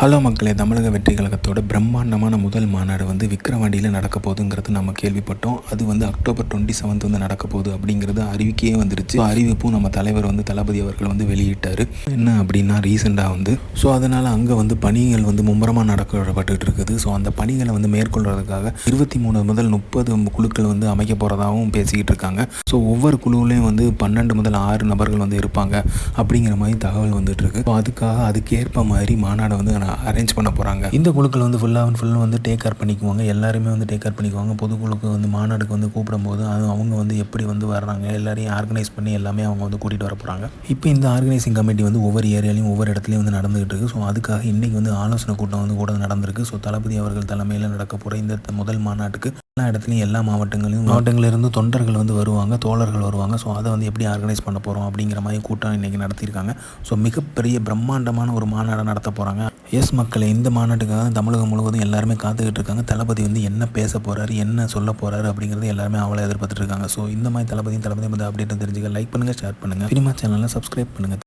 Hello மக்களே தமிழக வெற்றி கழகத்தோட பிரம்மாண்டமான முதல் மாநாடு வந்து விக்கிரவாண்டியில் நடக்க போகுதுங்கிறது நம்ம கேள்விப்பட்டோம். அது வந்து அக்டோபர் டுவெண்ட்டி செவன்த் வந்து நடக்க போகுது அப்படிங்கிறது அறிவிக்கையே வந்துருச்சு. அறிவிப்பும் நம்ம தலைவர் வந்து தளபதி அவர்கள் வந்து வெளியிட்டார். என்ன அப்படின்னா ரீசெண்டாக வந்து. ஸோ அதனால் அங்கே வந்து பணிகள் வந்து மும்முரமாக நடக்கப்பட்டுட்டு இருக்குது. ஸோ அந்த பணிகளை வந்து மேற்கொள்றதுக்காக இருபத்தி மூணு முதல் முப்பது குழுக்கள் வந்து அமைக்க போகிறதாகவும் பேசிக்கிட்டு இருக்காங்க. ஸோ ஒவ்வொரு குழுவிலையும் வந்து பன்னெண்டு முதல் ஆறு நபர்கள் வந்து இருப்பாங்க அப்படிங்கிற மாதிரி தகவல் வந்துட்டு இருக்கு. ஸோ அதுக்காக அதுக்கேற்ப மாதிரி மாநாடு வந்து அரேஞ்ச் பண்ண போகிறாங்க இந்த குழுக்கள் வந்து ஃபுல்லாக அண்ட் ஃபுல்லாக வந்து டேக் கேர் பண்ணிக்குவாங்க. எல்லாருமே வந்து டேக் கேர் பண்ணிக்குவாங்க. பொதுக்குழுக்கு வந்து மாநாடுக்கு வந்து கூப்பிடும்போது அது அவங்க வந்து எப்படி வந்து வர்றாங்க எல்லாரையும் ஆர்கனைஸ் பண்ணி எல்லாமே அவங்க வந்து கூட்டிகிட்டு வர போகிறாங்க இப்போ இந்த ஆர்கனைசிங் கமிட்டி வந்து ஒவ்வொரு ஏரியாலையும் ஒவ்வொரு இடத்துலையும் வந்து நடந்துகிட்டு இருக்கு. ஸோ அதுக்காக இன்றைக்கி வந்து ஆலோசனை கூட்டம் வந்து கூட நடந்திருக்கு. ஸோ தளபதி அவர்கள் தலைமையில் நடக்க போகிற இந்த முதல் மாநாட்டுக்கு எல்லா இடத்துலையும் எல்லா மாவட்டங்களையும் மாவட்டங்களிலிருந்து தொண்டர்கள் வந்து வருவாங்க தோழர்கள் வருவாங்க. ஸோ அதை வந்து எப்படி ஆர்கனைஸ் பண்ண போகிறோம் அப்படிங்கிற மாதிரி கூட்டம் இன்றைக்கி நடத்தியிருக்காங்க. ஸோ மிகப்பெரிய பிரம்மாண்டமான ஒரு மாநாடை நடத்த போகிறாங்க எஸ் மக்களை இந்த மாநாட்டுக்காக தமிழகம் முழுவதும் எல்லாருமே காத்துக்கிட்டு இருக்காங்க. தளபதி வந்து என்ன பேச போகிறாரு என்ன சொல்ல போகிறாரு அப்படிங்கிறது எல்லாருமே அவளை எதிர்பார்த்துட்டு இருக்காங்க. ஸோ இந்த மாதிரி தளபதியும் தளபதி வந்து அப்டேட் தெரிஞ்சுக்க லைக் பண்ணுங்கள் ஷேர் பண்ணுங்கள் சினிமா சேனலில் சப்ஸ்கிரைப் பண்ணுங்கள்